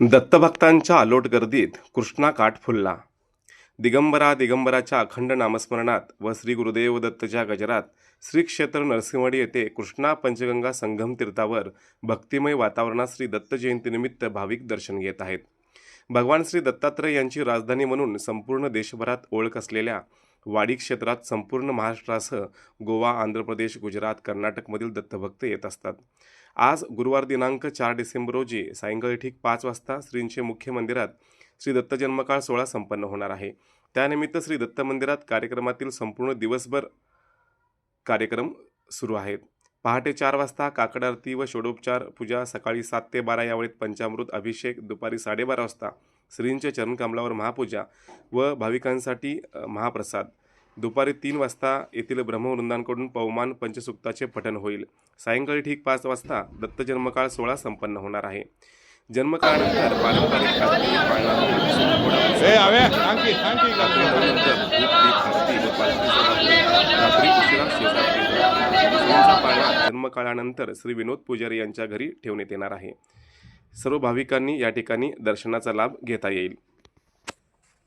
दत्तभक्तांच्या अलोट गर्दीत कृष्णा काठ फुलला. दिगंबरा दिगंबराच्या अखंड नामस्मरणात व श्री गुरुदेव दत्तच्या गजरात श्री क्षेत्र नरसिंहवाडी येथे कृष्णा पंचगंगा संगम तीर्थावर भक्तिमय वातावरणात श्री दत्त जयंतीनिमित्त भाविक दर्शन घेत आहेत. भगवान श्री दत्तात्रय यांची राजधानी म्हणून संपूर्ण देशभरात ओळख असलेल्या वाडी क्षेत्रात संपूर्ण महाराष्ट्रासह गोवा आंध्र प्रदेश गुजरात कर्नाटकमधील दत्तभक्त येत असतात. आज गुरुवार दिनांक चार डिसेंबर रोजी सायंकाळी ठीक पाच वाजता श्रींचे मुख्य मंदिरात श्री दत्त जन्मकाळ सोहळा संपन्न होणार आहे. त्यानिमित्त श्री दत्त मंदिरात कार्यक्रमातील संपूर्ण दिवसभर कार्यक्रम सुरू आहेत. पहाटे चार वाजता काकड आरती व षोडोपचार पूजा सकाळी सात ते बारा या वेळेत पंचामृत अभिषेक दुपारी साडेबारा वाजता श्रींच्या चरणकमलावर महापूजा व भाविकांसाठी महाप्रसाद. दुपारी तीन वाजता येथील ब्रह्मवृंदांकडून पवमान पंचसुक्ताचे पठण होईल. सायंकाळी ठीक पाच वाजता दत्त जन्मकाळ सोहळा संपन्न होणार आहे. जन्मकाळानंतर पारंपरिक जन्मकाळानंतर श्री विनोद पुजारी यांच्या घरी ठेवण्यात येणार आहे. सर्व भाविकांनी या ठिकाणी दर्शनाचा लाभ घेता येईल.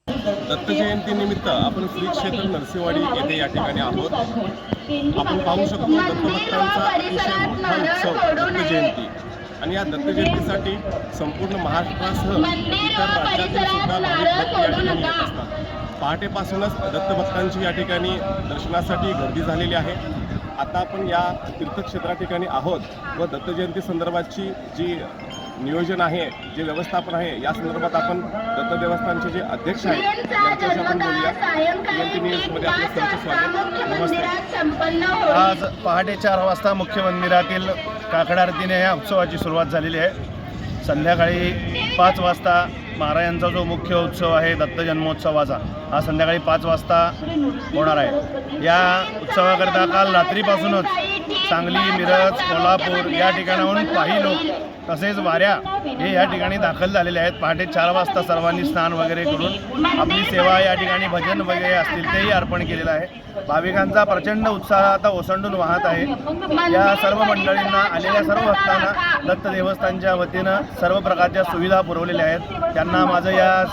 दत्त जयंतीनिमित्त आपण श्री क्षेत्र नरसिंहवाडी येथे या ठिकाणी आहोत. आपण पाहू शकतो दत्तभक्तांचा अतिशय मोठा उत्सव दत्त जयंती आणि या दत्त जयंतीसाठी संपूर्ण महाराष्ट्रासह इतर राज्यातील सुद्धा भाविक भक्त या ठिकाणी येत असतात. पहाटेपासूनच दत्तभक्तांची या ठिकाणी दर्शनासाठी गर्दी झालेली आहे. आता आपण या तीर्थक्षेत्रा ठिकाणी आहोत व दत्त जयंती जी नियोजन आहे जे व्यवस्थापन आहे या संदर्भात आपण दत्त देवस्थानचे जे अध्यक्ष आहेत यांच्याशी आपण बोलूया. न्यूजमध्ये आपलं स्वागत. नमस्ते. आज पहाटे चार वाजता मुख्य मंदिरातील काकड आरतीने या उत्सवाची सुरुवात झालेली आहे. संध्याकाळी पाच वाजता महाराजांचा जो मुख्य उत्सव आहे दत्त जन्मोत्सवाचा हा संध्याकाळी पाच वाजता होणार आहे. या उत्सवाकरता काल रात्रीपासूनच सांगली मिरज कोल्हापूर या ठिकाणाहून काही लोक तसेच वाऱ्या हे या ठिकाणी दाखल झालेले आहेत. पहाटे चार वाजता सर्वांनी स्नान वगैरे करून आपली सेवा या ठिकाणी भजन वगैरे असतील तेही अर्पण केलेलं आहे. भाविकांचा प्रचंड उत्साह आता ओसंडून वाहत आहे. या सर्व मंडळींना आलेल्या सर्व भक्तांना दत्त देवस्थानच्या वतीनं सर्व प्रकारच्या सुविधा पुरवलेल्या आहेत. त्यांना माझं या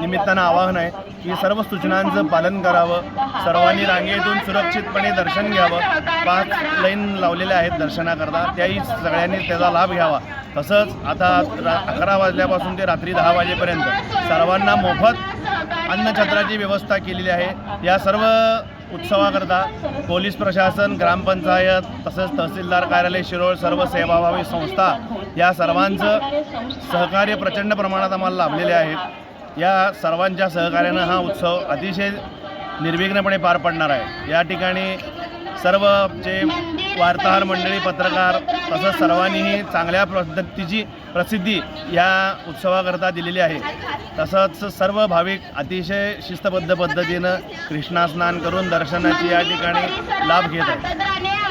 निमित्तानं आवाहन आहे की सर्व सूचनांचं पालन करावं. सर्वांनी रांगेतून सुरक्षितपणे दर्शन घ्यावं. पाच लाईन लावलेल्या आहेत दर्शनाकरता. त्याही सगळ्यांनी त्याचा लाभ घ्यावा. तसंच आता रा अकरा वाजल्यापासून ते रात्री दहा वाजेपर्यंत सर्वांना मोफत अन्नछत्राची व्यवस्था केलेली आहे. या सर्व उत्सवाकरता पोलीस प्रशासन ग्रामपंचायत तसंच तहसीलदार कार्यालय शिरोळ सर्व सेवाभावी संस्था या सर्वांचं सहकार्य प्रचंड प्रमाणात आम्हाला लाभलेले आहेत या सर्वांच्या सहकार्यानं हा उत्सव अतिशय निर्विघ्नपणे पार पडणार आहे. या ठिकाणी सर्व जे वार्ताहर मंडळी पत्रकार तसंच सर्वांनीही चांगल्या पद्धतीची प्रसिद्धी या उत्सवाकरता दिलेली आहे. तसंच सर्व भाविक अतिशय शिस्तबद्ध पद्धतीनं कृष्णा स्नान करून दर्शनाची या ठिकाणी लाभ घेत आहेत.